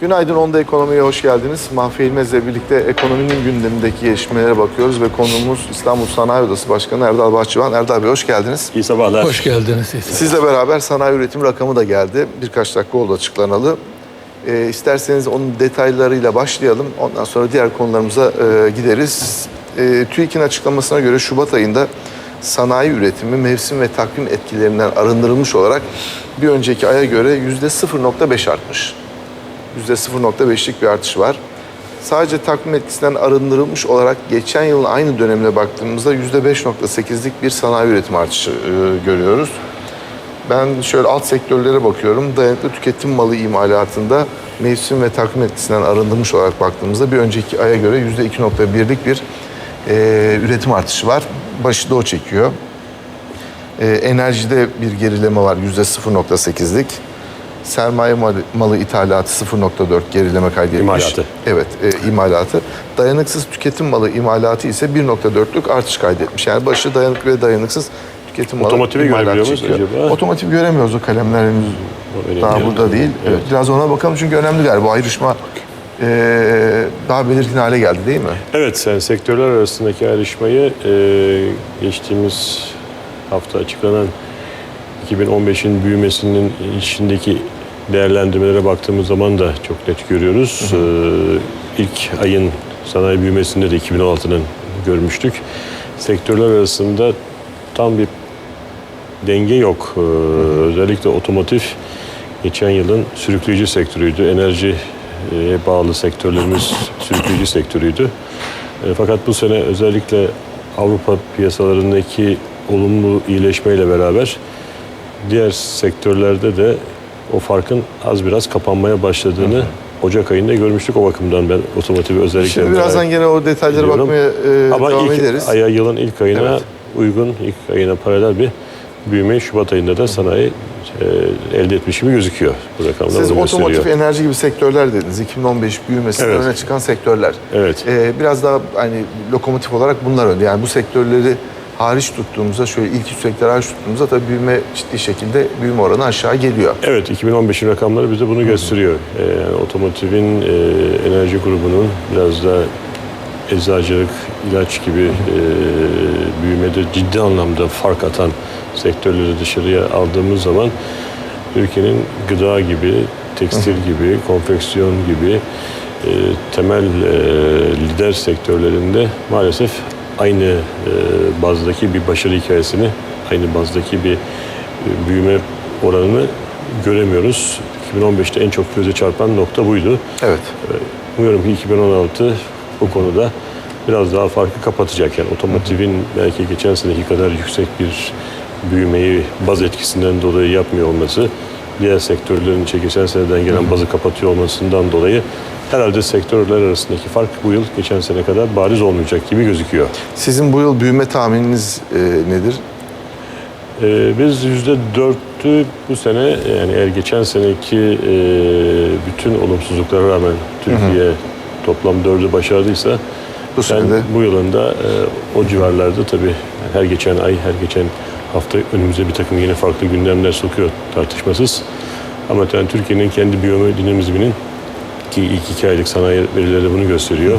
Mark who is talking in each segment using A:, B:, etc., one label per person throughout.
A: Günaydın Onda Ekonomi'ye hoş geldiniz. Mahfi İlmez'le birlikte ekonominin gündemindeki gelişmelere bakıyoruz ve konuğumuz İstanbul Sanayi Odası Başkanı Erdal Bahçıvan. Erdal Bey hoş geldiniz.
B: İyi sabahlar.
C: Hoş geldiniz. İsa.
A: Sizle beraber sanayi üretim rakamı da geldi. Birkaç dakika oldu açıklanalı. Ee, isterseniz onun detaylarıyla başlayalım. Ondan sonra diğer konularımıza e, gideriz. E, TÜİK'in açıklamasına göre Şubat ayında sanayi üretimi mevsim ve takvim etkilerinden arındırılmış olarak bir önceki aya göre yüzde 0.5 artmış. %0.5'lik bir artış var. Sadece takvim etkisinden arındırılmış olarak geçen yılın aynı dönemine baktığımızda %5.8'lik bir sanayi üretim artışı e, görüyoruz. Ben şöyle alt sektörlere bakıyorum. Dayanıklı tüketim malı imalatında mevsim ve takvim etkisinden arındırılmış olarak baktığımızda bir önceki aya göre %2.1'lik bir e, üretim artışı var. Başı da o çekiyor. E, enerjide bir gerileme var %0.8'lik. Sermaye malı, malı ithalatı 0.4 gerileme kaydetmiş.
B: İmalatı.
A: Evet, e, imalatı. Dayanıksız tüketim malı imalatı ise 1.4'lük artış kaydetmiş. Yani başı dayanıklı ve dayanıksız tüketim malı
B: Otomotivi görebiliyor muyuz acaba?
A: Otomotiv göremiyoruz o kalemler henüz
B: önemli
A: daha
B: yani.
A: burada değil.
B: Evet.
A: Biraz ona bakalım çünkü önemli galiba ayrışma e, daha belirgin hale geldi değil mi?
B: Evet, yani sektörler arasındaki ayrışmayı e, geçtiğimiz hafta açıklanan 2015'in büyümesinin içindeki değerlendirmelere baktığımız zaman da çok net görüyoruz. E, ilk ayın sanayi büyümesinde de 2016'nın görmüştük. Sektörler arasında tam bir denge yok. Ee, özellikle otomotiv geçen yılın sürükleyici sektörüydü. Enerji e, bağlı sektörlerimiz sürükleyici sektörüydü. E, fakat bu sene özellikle Avrupa piyasalarındaki olumlu iyileşmeyle beraber diğer sektörlerde de o farkın az biraz kapanmaya başladığını Ocak ayında görmüştük. O bakımdan ben otomotivi özellikle
A: Şimdi birazdan gene o detaylara
B: ediyorum.
A: bakmaya e,
B: Ama
A: devam
B: ilk
A: ederiz.
B: aya yılın ilk ayına
A: Evet.
B: uygun, ilk ayına paralel bir büyüme Şubat ayında da sanayi e, elde etmiş gibi gözüküyor. Bu rakamlar
A: Siz otomotiv,
B: gösteriyor.
A: enerji gibi sektörler dediniz. 2015 büyümesinden
B: Evet.
A: öne çıkan sektörler.
B: Evet.
A: Ee, biraz daha hani lokomotif olarak bunlar önde. Yani bu sektörleri hariç tuttuğumuzda şöyle ilk üç sektör hariç tuttuğumuzda tabii büyüme ciddi şekilde büyüme oranı aşağı geliyor.
B: Evet, 2015'in rakamları bize bunu gösteriyor. E, yani otomotivin, e, enerji grubunun biraz da eczacılık, ilaç gibi e, büyümede ciddi anlamda fark atan sektörleri dışarıya aldığımız zaman ülkenin gıda gibi, tekstil gibi, konfeksiyon gibi e, temel e, lider sektörlerinde maalesef aynı e, bazdaki bir başarı hikayesini, aynı bazdaki bir e, büyüme oranını göremiyoruz. 2015'te en çok göze çarpan nokta buydu.
A: Evet.
B: Umuyorum ki 2016 bu konuda biraz daha farkı kapatacak. Yani otomotivin belki geçen seneki kadar yüksek bir büyümeyi baz etkisinden dolayı yapmıyor olması, diğer sektörlerin geçen seneden gelen bazı kapatıyor olmasından dolayı herhalde sektörler arasındaki fark bu yıl geçen sene kadar bariz olmayacak gibi gözüküyor.
A: Sizin bu yıl büyüme tahmininiz e, nedir?
B: Ee, biz yüzde dörtü bu sene yani eğer geçen seneki e, bütün olumsuzluklara rağmen Türkiye toplam dördü başardıysa
A: Bu
B: ben
A: sene de
B: bu yılında e, o civarlarda tabii her geçen ay, her geçen hafta önümüze bir takım yine farklı gündemler sokuyor tartışmasız. Ama yani Türkiye'nin kendi biyome dinamizminin ki ilk iki aylık sanayi verileri bunu gösteriyor.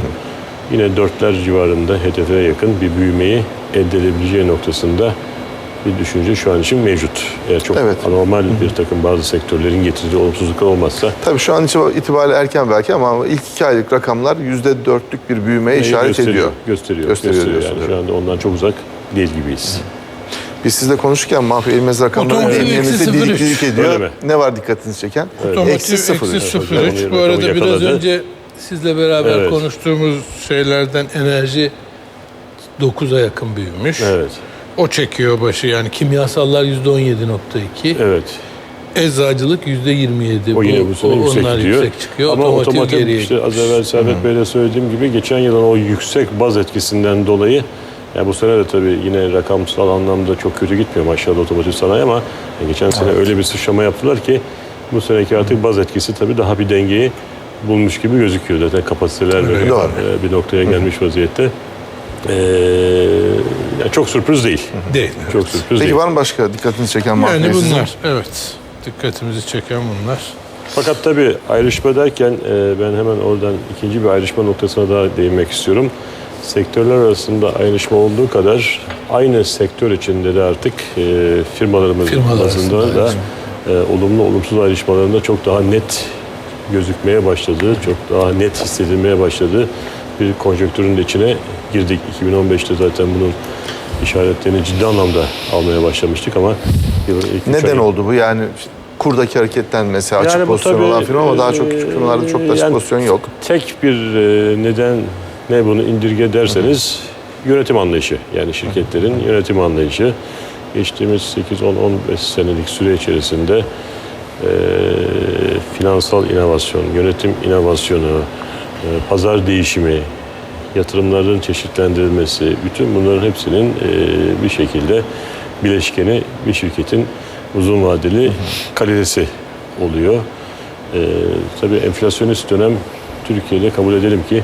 B: Yine dörtler civarında hedefe yakın bir büyümeyi elde edebileceği noktasında bir düşünce şu an için mevcut. Eğer çok
A: Evet.
B: anormal bir takım bazı sektörlerin getirdiği olumsuzluklar olmazsa
A: Tabii şu an itibariyle erken belki ama ilk iki aylık rakamlar yüzde dörtlük bir büyümeye işaret
B: gösteriyor,
A: ediyor.
B: Gösteriyor.
A: Gösteriyor
B: gösteriyor. Yani şu anda ondan çok uzak değil gibiyiz.
A: Biz sizle konuşurken Mahfi Eğilmez rakamları
C: Otomotiv
A: elimizde
C: eksi
A: didik
C: 0,3.
A: didik ediyor.
B: Mi?
A: Ne var dikkatinizi çeken?
C: Otomotiv
A: Eksi
C: eksi
A: sıfır.
C: 0,3. Bu arada biraz
B: yakaladı.
C: önce sizle beraber
B: Evet.
C: konuştuğumuz şeylerden enerji 9'a yakın büyümüş.
B: Evet.
C: O çekiyor başı yani kimyasallar %17.2.
B: Evet.
C: Eczacılık %27.
B: O yine bu sene
C: o-
B: yüksek
C: onlar
B: gidiyor.
C: yüksek çıkıyor.
B: Ama
C: otomotiv,
B: otomotiv
C: geriye
B: işte az evvel Servet Bey'le söylediğim gibi geçen yılın o yüksek baz etkisinden dolayı yani bu sene de tabii yine rakamsal anlamda çok kötü gitmiyor maşallah otomotiv sanayi ama geçen sene öyle bir sıçrama yaptılar ki bu seneki artık baz etkisi tabii daha bir dengeyi bulmuş gibi gözüküyor. Zaten kapasiteler de
A: Doğru.
B: e, bir noktaya gelmiş vaziyette. Ee, yani çok sürpriz değil.
C: Değil.
B: Çok sürpriz
A: Peki
B: değil.
A: var mı başka dikkatinizi çeken Mahfi
C: Yani
A: Bey sizin?
C: bunlar evet dikkatimizi çeken bunlar.
B: Fakat tabii ayrışma derken e, ben hemen oradan ikinci bir ayrışma noktasına daha değinmek istiyorum. Sektörler arasında ayrışma olduğu kadar aynı sektör içinde de artık e, firmalarımız
C: Firmalar
B: bazında
C: arasında
B: da e, olumlu olumsuz ayrışmalarında çok daha net gözükmeye başladığı, çok daha net hissedilmeye başladığı bir konjonktürün içine girdik. 2015'te zaten bunun işaretlerini ciddi anlamda almaya başlamıştık ama yılın ilk üç
A: Neden
B: ayı-
A: oldu bu? Yani kurdaki hareketlenmesi, açık
B: Yani bu
A: pozisyon
B: tabii,
A: olan firma ama daha çok küçük firmalarda çok da açık
B: yani
A: pozisyon yok.
B: Tek bir e, neden ne bunu indirge derseniz yönetim anlayışı. Yani şirketlerin yönetim anlayışı. Geçtiğimiz 8-10-15 senelik süre içerisinde e, finansal inovasyon, yönetim inovasyonu, e, pazar değişimi, yatırımların çeşitlendirilmesi, bütün bunların hepsinin e, bir şekilde bileşkeni bir şirketin uzun vadeli kalitesi oluyor. E, tabii enflasyonist dönem Türkiye'de kabul edelim ki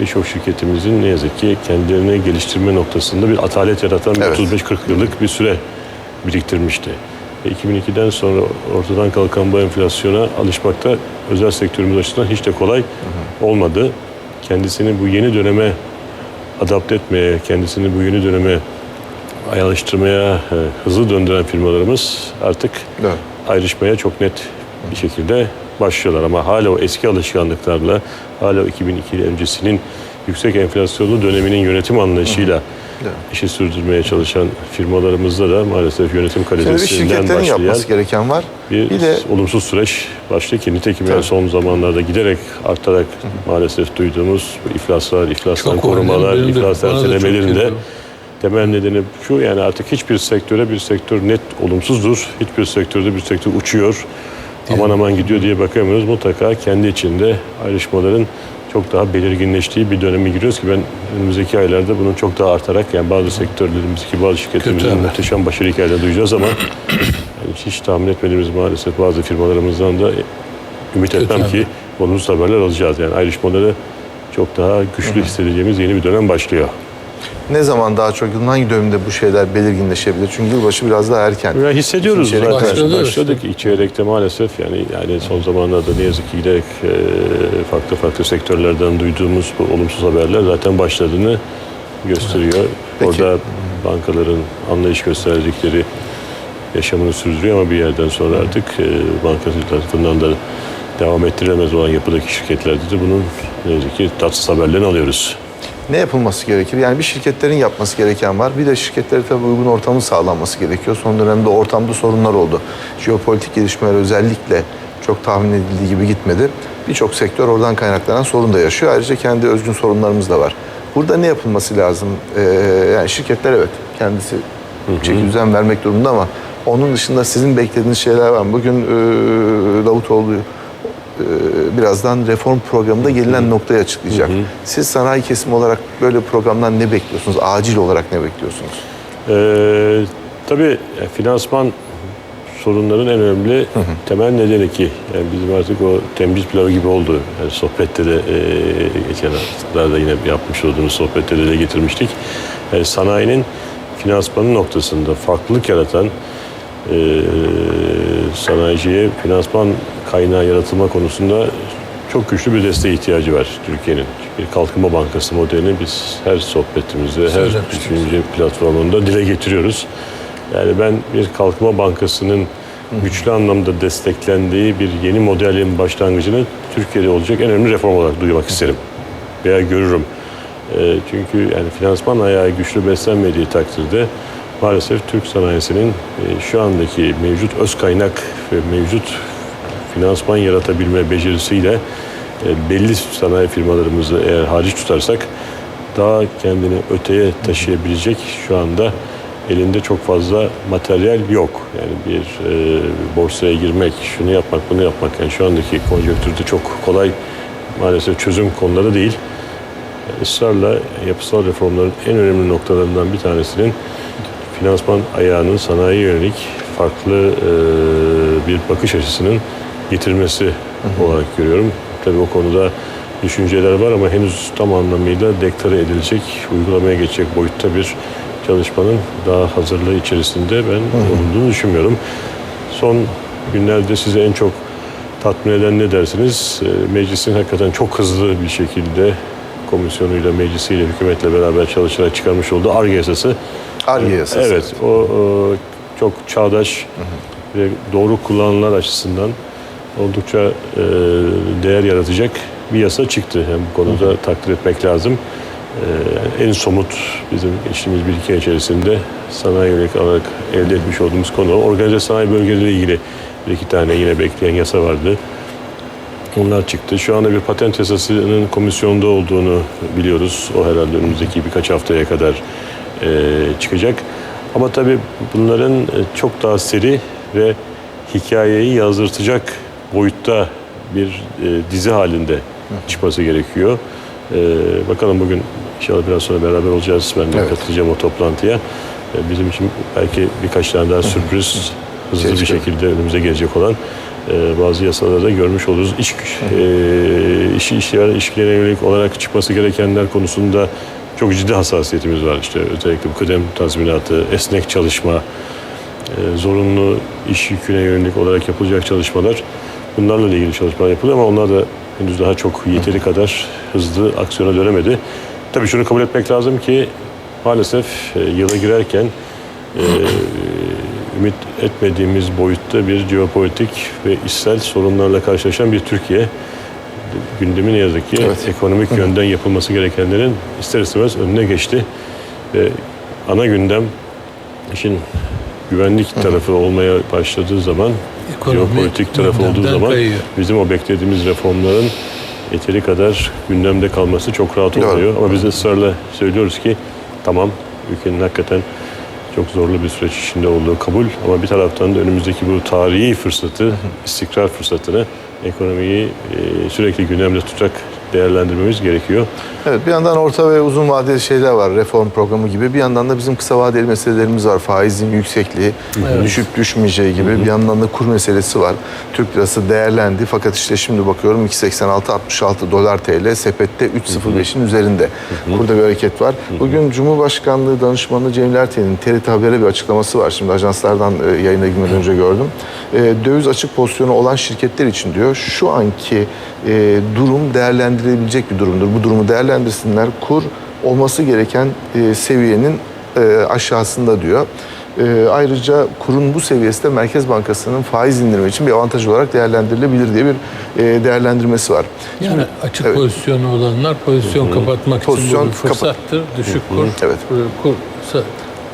B: birçok şirketimizin ne yazık ki kendilerini geliştirme noktasında bir atalet yaratan
A: Evet.
B: 35-40 yıllık bir süre biriktirmişti. Ve 2002'den sonra ortadan kalkan bu enflasyona alışmakta özel sektörümüz açısından hiç de kolay olmadı. Kendisini bu yeni döneme adapte etmeye, kendisini bu yeni döneme alıştırmaya e, hızlı döndüren firmalarımız artık
A: Evet.
B: ayrışmaya çok net bir şekilde başlıyorlar. Ama hala o eski alışkanlıklarla, hala o 2002 öncesinin yüksek enflasyonlu döneminin yönetim anlayışıyla
A: Evet.
B: işi sürdürmeye çalışan firmalarımızda da maalesef yönetim
A: Şimdi bir
B: kalitesinden
A: şirketlerin
B: başlayan
A: yapması gereken var.
B: bir,
A: Bir de
B: olumsuz süreç başlıyor ki nitekim yani
A: Tabii.
B: son zamanlarda giderek artarak maalesef duyduğumuz bu iflaslar, iflastan
C: Çok
B: korumalar.
C: Benim de-
B: iflas
C: bana da çok
B: ertelemelerinde
C: geliyor.
B: temel nedeni şu yani artık hiçbir sektöre bir sektör net olumsuzdur. Hiçbir sektörde bir sektör uçuyor. Aman aman gidiyor diye bakamıyoruz. Mutlaka kendi içinde ayrışmaların çok daha belirginleştiği bir döneme giriyoruz ki ben önümüzdeki aylarda bunun çok daha artarak yani bazı sektörlerimizdeki bazı şirketlerimizin muhteşem başarı hikayeleri duyacağız ama yani hiç tahmin etmediğimiz maalesef bazı firmalarımızdan da ümit etmem
C: haber.
B: ki olumsuz haberler alacağız. Yani ayrışmaları çok daha güçlü hissedeceğimiz yeni bir dönem başlıyor.
A: Ne zaman daha çok yılın hangi dönemde bu şeyler belirginleşebilir? Çünkü yılbaşı biraz daha erken.
B: Ya hissediyoruz
A: İkinci
B: zaten.
A: çeyrek
C: başladı
B: Başladık. İlk çeyrekte maalesef yani yani son zamanlarda ne yazık ki giderek e, farklı farklı sektörlerden duyduğumuz bu olumsuz haberler zaten başladığını gösteriyor.
A: Peki.
B: Orada bankaların anlayış gösterdikleri yaşamını sürdürüyor ama bir yerden sonra artık e, bankacılık tarafından da devam ettirilemez olan yapıdaki şirketlerde de bunun ne yazık ki tatsız haberlerini alıyoruz.
A: Ne yapılması gerekir? Yani bir şirketlerin yapması gereken var. Bir de şirketlere tabii uygun ortamın sağlanması gerekiyor. Son dönemde ortamda sorunlar oldu. Jeopolitik gelişmeler özellikle çok tahmin edildiği gibi gitmedi. Birçok sektör oradan kaynaklanan sorun da yaşıyor. Ayrıca kendi özgün sorunlarımız da var. Burada ne yapılması lazım? Ee, yani şirketler evet kendisi çeki düzen vermek durumunda ama onun dışında sizin beklediğiniz şeyler var mı? Bugün e, Davutoğlu birazdan reform programında gelinen noktayı açıklayacak. Siz sanayi kesimi olarak böyle programdan ne bekliyorsunuz? Acil olarak ne bekliyorsunuz?
B: Ee, tabii e, finansman sorunların en önemli temel nedeni ki yani bizim artık o temiz pilavı gibi oldu. Yani sohbette de e, geçen haftalarda yine yapmış olduğumuz sohbette de dile getirmiştik. Yani sanayinin finansmanı noktasında farklılık yaratan e, sanayiciye finansman kaynağı yaratılma konusunda çok güçlü bir desteğe ihtiyacı var Türkiye'nin. Bir kalkınma bankası modelini biz her sohbetimizde, her düşünce platformunda dile getiriyoruz. Yani ben bir kalkınma bankasının güçlü anlamda desteklendiği bir yeni modelin başlangıcını Türkiye'de olacak en önemli reform olarak duymak isterim. Veya görürüm. Ee, çünkü yani finansman ayağı güçlü beslenmediği takdirde maalesef Türk sanayisinin e, şu andaki mevcut öz kaynak ve mevcut finansman yaratabilme becerisiyle e, belli sanayi firmalarımızı eğer hariç tutarsak daha kendini öteye taşıyabilecek şu anda elinde çok fazla materyal yok. Yani bir e, borsaya girmek, şunu yapmak, bunu yapmak yani şu andaki konjonktürde çok kolay maalesef çözüm konuları değil. Israrla yapısal reformların en önemli noktalarından bir tanesinin finansman ayağının sanayiye yönelik farklı e, bir bakış açısının getirilmesi olarak görüyorum. Tabii o konuda düşünceler var ama henüz tam anlamıyla deklare edilecek, uygulamaya geçecek boyutta bir çalışmanın daha hazırlığı içerisinde ben olduğunu düşünmüyorum. Son günlerde size en çok tatmin eden ne dersiniz? E, Meclisin hakikaten çok hızlı bir şekilde komisyonuyla, meclisiyle, hükümetle beraber çalışarak çıkarmış olduğu ARGE yasası.
A: ARGE yasası.
B: Evet, o, çok çağdaş ve doğru kullanımlar açısından oldukça e, değer yaratacak bir yasa çıktı. Yani bu konuda takdir etmek lazım. E, en somut bizim geçtiğimiz bir iki ay içerisinde sanayi yönelik olarak elde etmiş olduğumuz konu organize sanayi bölgeleriyle ilgili bir iki tane yine bekleyen yasa vardı. Onlar çıktı. Şu anda bir patent yasasının komisyonda olduğunu biliyoruz. O herhalde önümüzdeki birkaç haftaya kadar e, çıkacak. Ama tabii bunların e, çok daha seri ve hikayeyi yazdırtacak boyutta bir e, dizi halinde çıkması gerekiyor. E, bakalım bugün inşallah biraz sonra beraber olacağız. Ben de
A: Evet.
B: katılacağım o toplantıya. E, bizim için belki birkaç tane daha sürpriz hızlı bir şekilde önümüze gelecek olan e, bazı yasalarda da görmüş oluruz. İş, e, işi işleyen ilişkilerine yönelik olarak çıkması gerekenler konusunda çok ciddi hassasiyetimiz var. İşte özellikle bu kıdem tazminatı, esnek çalışma, e, zorunlu iş yüküne yönelik olarak yapılacak çalışmalar bunlarla ilgili çalışmalar yapılıyor ama onlar da henüz daha çok yeteri kadar hızlı aksiyona dönemedi. Tabii şunu kabul etmek lazım ki maalesef e, yıla girerken e, ümit etmediğimiz boyutta bir jeopolitik ve işsel sorunlarla karşılaşan bir Türkiye gündemi ne yazık ki
A: Evet.
B: ekonomik yönden yapılması gerekenlerin ister istemez önüne geçti. Ve ana gündem işin güvenlik tarafı olmaya başladığı zaman,
C: Ekonomi
B: jeopolitik tarafı olduğu zaman
C: kayıyor.
B: bizim o beklediğimiz reformların yeteri kadar gündemde kalması çok rahat
A: Doğru.
B: oluyor. Ama biz de ısrarla söylüyoruz ki tamam ülkenin hakikaten çok zorlu bir süreç içinde olduğu kabul ama bir taraftan da önümüzdeki bu tarihi fırsatı, istikrar fırsatını ekonomiyi e, sürekli gündemde tutacak değerlendirmemiz gerekiyor.
A: Evet bir yandan orta ve uzun vadeli şeyler var reform programı gibi. Bir yandan da bizim kısa vadeli meselelerimiz var. Faizin yüksekliği, düşüp düşmeyeceği gibi. Bir yandan da kur meselesi var. Türk lirası değerlendi fakat işte şimdi bakıyorum 2.86-66 dolar TL sepette 3.05'in üzerinde. Burada bir hareket var. Bugün Cumhurbaşkanlığı danışmanı Cemil Erten'in TRT Haber'e bir açıklaması var. Şimdi ajanslardan e, yayına girmeden önce gördüm. E, Döviz açık pozisyonu olan şirketler için diyor şu anki e, durum değerlendirilebilecek bir durumdur. Bu durumu değerlendirsinler. Kur olması gereken e, seviyenin e, aşağısında diyor. E, ayrıca kurun bu seviyesi de Merkez Bankası'nın faiz indirimi için bir avantaj olarak değerlendirilebilir diye bir e, değerlendirmesi var.
C: Yani açık
A: evet.
C: pozisyonu olanlar pozisyon kapatmak için
A: Pozisyon
C: bu bir
A: kapa-
C: fırsattır. Düşük kur.
A: Evet.
C: Kur,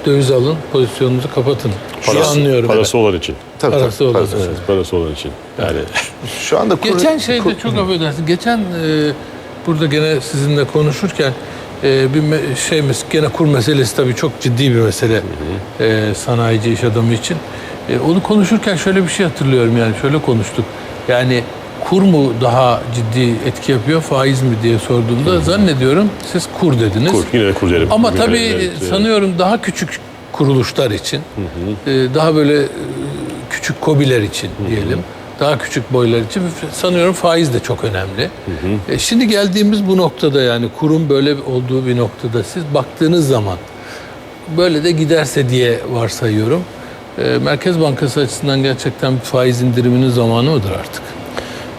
C: döviz alın, pozisyonunuzu kapatın. Şu anlıyorum.
B: Parası olan için.
A: Tabii,
C: Parası
A: tabii,
C: olan.
A: parası.
B: Evet, parası olan için. Yani
A: Şu anda kur,
C: Geçen şeyde
A: kur-
C: çok affedersin. Geçen e, burada gene sizinle konuşurken e, bir me- şey mes- gene kur meselesi tabii çok ciddi bir mesele e, sanayici iş adamı için. E, onu konuşurken şöyle bir şey hatırlıyorum yani şöyle konuştuk. Yani kur mu daha ciddi etki yapıyor faiz mi diye sorduğumda zannediyorum siz kur dediniz.
B: kur, yine de kur derim.
C: Ama
B: Bugün
C: tabii
B: evet,
C: sanıyorum daha küçük kuruluşlar için, e, daha böyle e, küçük kobiler için diyelim, daha küçük boylar için sanıyorum faiz de çok önemli. E, Şimdi geldiğimiz bu noktada yani kurum böyle olduğu bir noktada siz baktığınız zaman böyle de giderse diye varsayıyorum. E, Merkez Bankası açısından gerçekten faiz indiriminin zamanı mıdır artık?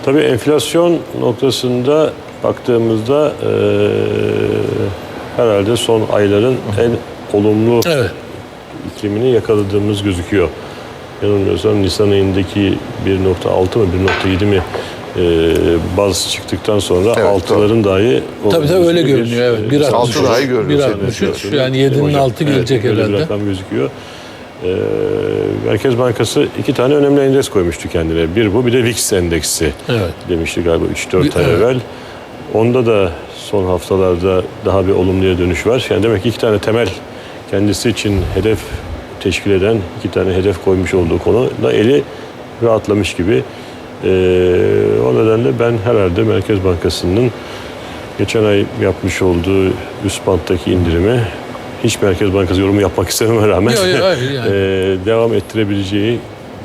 B: Tabii enflasyon noktasında baktığımızda eee, herhalde son ayların en olumlu
C: Evet.
B: iklimini yakaladığımız gözüküyor. Yanılmıyorsam Nisan ayındaki 1.6 mı 1.7 mi eee, baz çıktıktan sonra
A: Evet,
B: altıların dahi
C: Tabii tabii öyle
B: bir,
C: görünüyor. Evet. 1.63.
A: Altı daha iyi görünüyor.
C: 1.63 yani 7'nin
B: Hocam,
C: altı gelecek
B: evet,
C: herhalde.
B: bir rakam gözüküyor. Ee, Merkez Bankası iki tane önemli endeks koymuştu kendine. Bir bu bir de VIX endeksi
C: Evet.
B: demişti galiba 3-4 ay
C: Evet.
B: evvel. Onda da son haftalarda daha bir olumluya dönüş var. Yani demek ki iki tane temel kendisi için hedef teşkil eden iki tane hedef koymuş olduğu konuda eli rahatlamış gibi. Ee, o nedenle ben herhalde Merkez Bankası'nın geçen ay yapmış olduğu üst banttaki indirimi hiç Merkez Bankası yorumu yapmak istememe rağmen
C: yok, hayır yani.
B: eee, devam ettirebileceği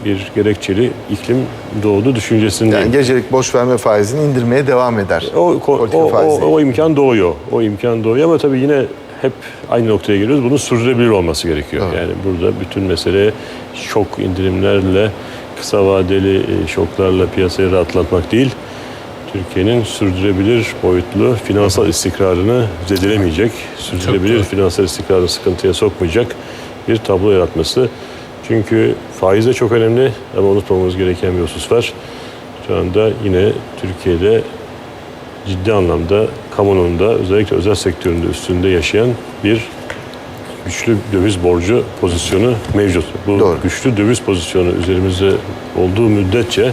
B: bir gerekçeli iklim doğdu düşüncesindeyim.
A: yani gecelik borç verme faizini indirmeye devam eder.
B: O, o,
A: faizi
B: o,
A: değil.
B: o imkan doğuyor. O imkan doğuyor ama tabii yine hep aynı noktaya geliyoruz. Bunun sürdürülebilir olması gerekiyor.
A: Evet.
B: Yani burada bütün mesele şok indirimlerle kısa vadeli e, şoklarla piyasayı rahatlatmak değil, Türkiye'nin sürdürülebilir boyutlu finansal istikrarını zedelemeyecek, sürdürülebilir finansal istikrarını sıkıntıya sokmayacak bir tablo yaratması. Çünkü faiz de çok önemli ama unutmamamız gereken bir husus var. Şu anda yine Türkiye'de ciddi anlamda kamunun da özellikle özel sektöründe üstünde yaşayan bir güçlü döviz borcu pozisyonu mevcut. Bu
A: Doğru.
B: güçlü döviz pozisyonu üzerimizde olduğu müddetçe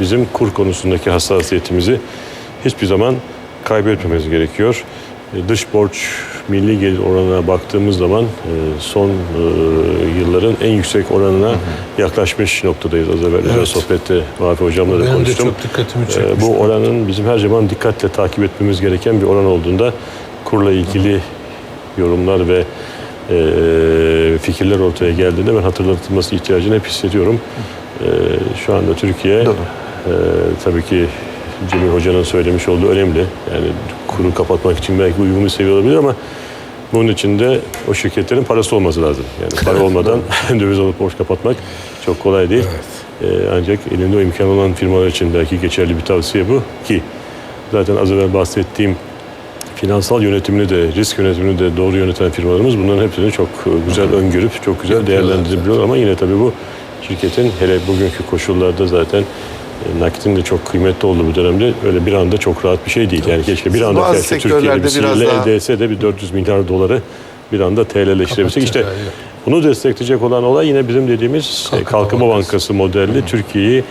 B: bizim kur konusundaki hassasiyetimizi hiçbir zaman kaybetmememiz gerekiyor. E, Dış borç milli gelir oranına baktığımız zaman e, son e, yılların en yüksek oranına yaklaşmış noktadayız. Az evvel
C: Evet.
B: sohbette Mafi Hocam'la da
C: de
B: konuştum.
C: çok dikkatimi çekmişti.
B: Bu oranın bizim her zaman dikkatle takip etmemiz gereken bir oran olduğunda kurla ilgili yorumlar ve fikirler ortaya geldiğinde ben hatırlatılması ihtiyacını hep hissediyorum. Şu anda Türkiye
A: Doğru.
B: E, tabii ki Cemil Hoca'nın söylemiş olduğu önemli. Yani kuru kapatmak için belki uygun bir seviye olabilir ama bunun için de o şirketlerin parası olması lazım. Yani para olmadan döviz alıp borç kapatmak çok kolay değil. Ee, ancak elinde o imkan olan firmalar için belki geçerli bir tavsiye bu ki zaten az evvel bahsettiğim finansal yönetimini de risk yönetimini de doğru yöneten firmalarımız bunların hepsini çok e, güzel öngörüp çok güzel değerlendirebiliyor ama yine tabii bu şirketin hele bugünkü koşullarda zaten nakitin de çok kıymetli olduğu bu dönemde öyle bir anda çok rahat bir şey değil. Yani keşke bir anda keşke Türkiye'de bir
A: biraz
B: sihirle
A: daha-
B: elde etse de bir 400 milyar doları bir anda TL'leştirebilsek. İşte
C: yok.
B: bunu destekleyecek olan olay yine bizim dediğimiz e,
C: Kalkınma
B: Kalkınma
C: Bankası.
B: Bankası modelli Türkiye'yi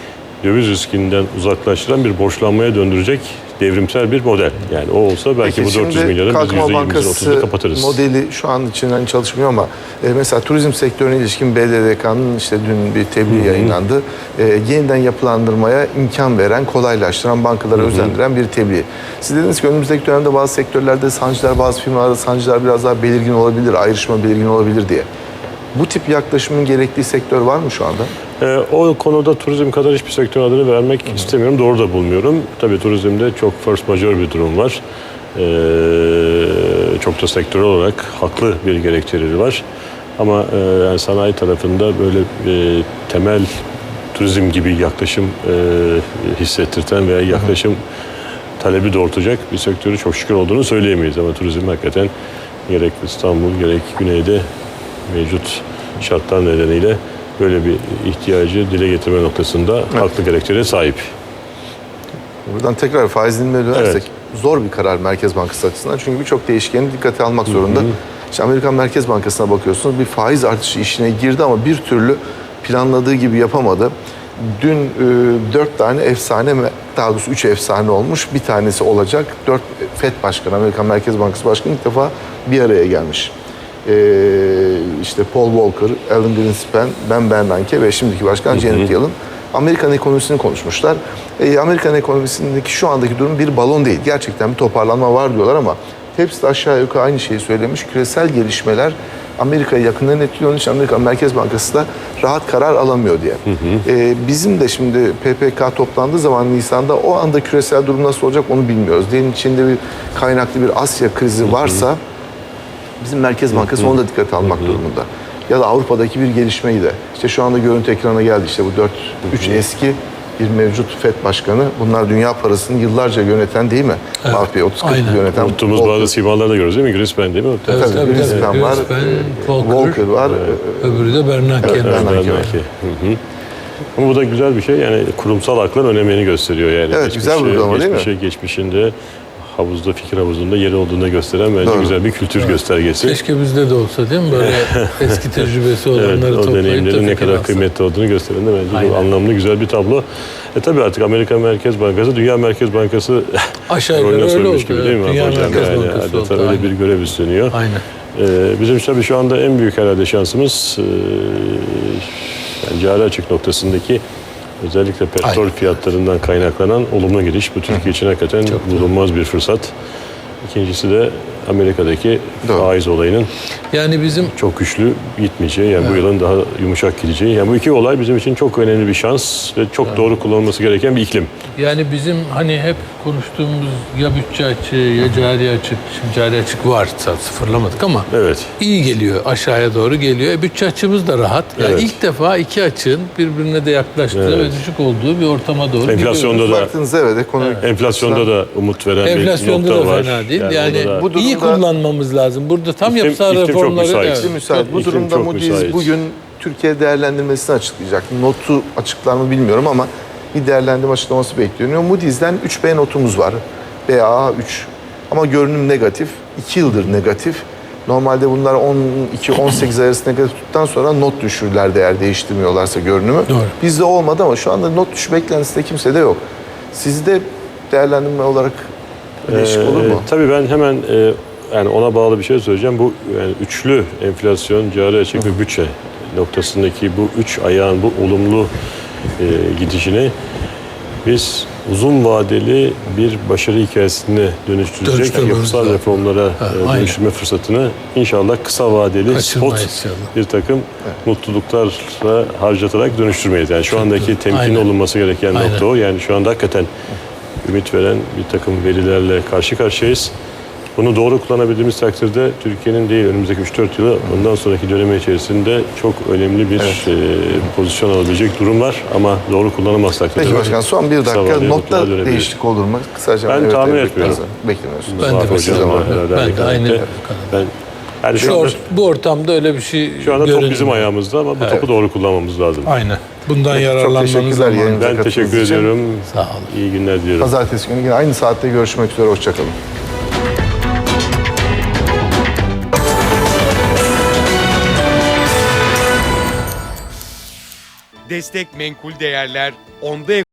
B: döviz riskinden uzaklaştıran bir borçlanmaya döndürecek devrimsel bir model. Yani o olsa belki
A: Peki
B: bu 400
A: şimdi
B: milyarın biz
A: Kalkınma
B: %20'sini
A: Bankası
B: 30'unu kapatırız.
A: modeli şu an için hani çalışmıyor ama e, mesela turizm sektörüne ilişkin BDDK'nın işte dün bir tebliğ yayınlandı. E, yeniden yapılandırmaya imkan veren, kolaylaştıran, bankalara özendiren bir tebliğ. Siz dediniz ki önümüzdeki dönemde bazı sektörlerde sancılar, bazı firmalarda sancılar biraz daha belirgin olabilir, ayrışma belirgin olabilir diye. Bu tip yaklaşımın gerektiği sektör var mı şu anda?
B: Ee, o konuda turizm kadar hiçbir sektörün adını vermek istemiyorum. Doğru da bulmuyorum. Tabii turizmde çok force majeure bir durum var. Ee, çok da sektörel olarak haklı bir gerekçeleri var. Ama e, yani sanayi tarafında böyle e, temel turizm gibi yaklaşım e, hissettirten veya yaklaşım talebi doğurtacak bir sektörü çok şükür olduğunu söyleyemeyiz. Ama turizm hakikaten gerek İstanbul gerek güneyde mevcut şartlar nedeniyle böyle bir ihtiyacı dile getirme noktasında haklı gerekçelere sahip.
A: Buradan tekrar faiz dilimine dönersek zor bir karar Merkez Bankası açısından. Çünkü birçok değişkeni dikkate almak zorunda. İşte Amerikan Merkez Bankası'na bakıyorsunuz bir faiz artışı işine girdi ama bir türlü planladığı gibi yapamadı. Dün e, tane efsane, daha doğrusu üç efsane olmuş. Bir tanesi olacak. Dört FED Başkanı, Amerikan Merkez Bankası Başkanı ilk defa bir araya gelmiş. E, işte Paul Volcker, Alan Greenspan, Ben Bernanke ve şimdiki başkan Janet Yellen. Amerikan ekonomisini konuşmuşlar. E, Amerikan ekonomisindeki şu andaki durum bir balon değil. Gerçekten bir toparlanma var diyorlar ama hepsi de aşağı yukarı aynı şeyi söylemiş. Küresel gelişmeler Amerika'yı yakından etkiliyor. Onun için Amerikan Merkez Bankası da rahat karar alamıyor diye. E, bizim de şimdi PPK toplandığı zaman Nisan'da o anda küresel durum nasıl olacak onu bilmiyoruz. Diyelim içinde bir kaynaklı bir Asya krizi varsa bizim Merkez Bankası onu da dikkate almak durumunda. Ya da Avrupa'daki bir gelişmeyi de. İşte şu anda görüntü ekrana geldi. İşte bu 4 3 eski bir mevcut FED başkanı. Bunlar dünya parasını yıllarca yöneten değil mi?
C: Evet.
A: AFP 30 40
C: Aynen.
A: yöneten.
B: Unuttuğumuz bazı simalar da görüyoruz değil mi? Greenspan değil mi?
C: Evet,
A: Tabii,
C: tabii,
A: Greenspan
C: tabii.
A: var.
C: Greenspan,
A: e,
C: Volcker.
A: Volcker var.
C: Öbürü de Bernanke.
A: Evet, Bernanke.
B: Bernanke. Hı hı. Ama bu da güzel bir şey. Yani kurumsal aklın önemini gösteriyor. Yani
A: Evet, güzel bir
B: geçmişi-
A: uygulama değil mi?
B: geçmişi- Geçmişinde havuzda, fikir havuzunda yeri olduğunda gösteren bence
A: Doğru.
B: güzel bir kültür göstergesi.
C: Keşke bizde de olsa değil mi? Böyle eski tecrübesi olanları
B: Evet, o
C: toplayıp
B: deneyimlerin ne kadar
C: alsa.
B: kıymetli olduğunu gösteren de bence
C: Aynen.
B: anlamlı güzel bir tablo. E tabii artık Amerika Merkez Bankası, Dünya Merkez Bankası
C: Aşağı yukarı öyle oldu.
B: gibi değil mi
C: Dünya
B: hocam?
C: Merkez
B: Yani
C: Bankası oldu,
B: öyle
C: aynen.
B: bir görev üstleniyor.
C: Aynen.
B: Ee, bizim tabii şu anda en büyük herhalde şansımız e, yani cari açık noktasındaki özellikle petrol
C: Aynen.
B: fiyatlarından kaynaklanan olumlu giriş. Bu Türkiye için hakikaten bulunmaz bir fırsat. İkincisi de Amerika'daki
A: Doğru.
B: faiz olayının
C: Yani bizim
B: çok güçlü gitmeyeceği, yani bu yılın daha yumuşak gideceği. Yani bu iki olay bizim için çok önemli bir şans ve çok doğru kullanılması gereken bir iklim.
C: yani bizim hani hep konuştuğumuz ya bütçe açığı ya cari açık. Şimdi cari açık var sıfırlamadık ama
B: Evet.
C: iyi geliyor aşağıya doğru geliyor. E, bütçe açığımız da rahat. Yani
B: Evet.
C: ilk defa iki açığın birbirine de yaklaştığı
B: Evet.
C: ve düşük olduğu bir ortama doğru
B: Enflasyonda
C: gidiyoruz.
B: da
A: Baktığınızda evet ekonomik
B: enflasyonda da umut veren
C: Enflasyonda
B: bir
C: da
B: nokta var.
C: fena değil. Yani,
B: da-
A: Bu
C: iyi kullanmamız lazım. Burada tam
B: İklim-
C: yapısal
B: iklim çok
C: reformları
B: müsait.
C: evet.
A: Müsait. Bu
B: İklim
A: durumda
B: çok
A: Moody's
B: müsait.
A: bugün Türkiye değerlendirmesini açıklayacak. Notu açıklar mı bilmiyorum ama bir değerlendirme açıklaması bekleniyor. Moody's'den 3B notumuz var. BAA 3. Ama görünüm negatif. 2 yıldır negatif. Normalde bunlar 12-18 arası negatif tuttuktan sonra not düşürürler değer değiştirmiyorlarsa görünümü.
C: Doğru.
A: Bizde olmadı ama şu anda not düşü beklentisi de kimsede yok. Sizde değerlendirme olarak değişik olur mu?
B: Ee, tabii ben hemen e, yani ona bağlı bir şey söyleyeceğim. Bu yani üçlü enflasyon, cari açık ve bütçe noktasındaki bu üç ayağın bu olumlu e, gidişine biz uzun vadeli bir başarı hikayesine dönüştürecek yapısal
C: lazım.
B: reformlara e,
C: aynen.
B: dönüştürme fırsatını inşallah kısa vadeli spot
C: inşallah.
B: bir takım mutluluklarla harcatarak dönüştürmeyiz. Yani şu andaki temkin
C: Aynen.
B: olunması gereken
C: Aynen.
B: nokta o. Yani şu anda hakikaten ümit veren bir takım verilerle karşı karşıyayız. Bunu doğru kullanabildiğimiz takdirde Türkiye'nin değil önümüzdeki 3-4 yılı ondan sonraki dönemi içerisinde çok önemli bir e, pozisyon alabilecek durum var. Ama doğru kullanamazsak da
A: Peki başkan son bir dakika notta değişiklik olur mu? Kısaca
B: Ben tahmin
A: evet,
B: etmiyorum.
A: Beklemiyorsunuz.
C: Ben de mesela-
B: Hocam'la
C: Ben de aynı.
B: Ben, yani şu
C: Şu,
B: anda,
C: or- bu ortamda öyle bir şey
B: şu anda top
C: görünmüyor.
B: bizim ayağımızda ama bu topu doğru kullanmamız lazım.
C: Aynen. Bundan
A: Çok
C: yararlanmanız
A: teşekkürler
C: zamanı.
A: yayınımıza
B: Ben
A: katıldığınız
B: teşekkür
A: için.
B: ediyorum.
C: Sağ olun.
B: İyi günler diliyorum.
A: Pazartesi günü yine aynı saatte görüşmek üzere. Hoşçakalın.
D: Destek Menkul Değerler Onda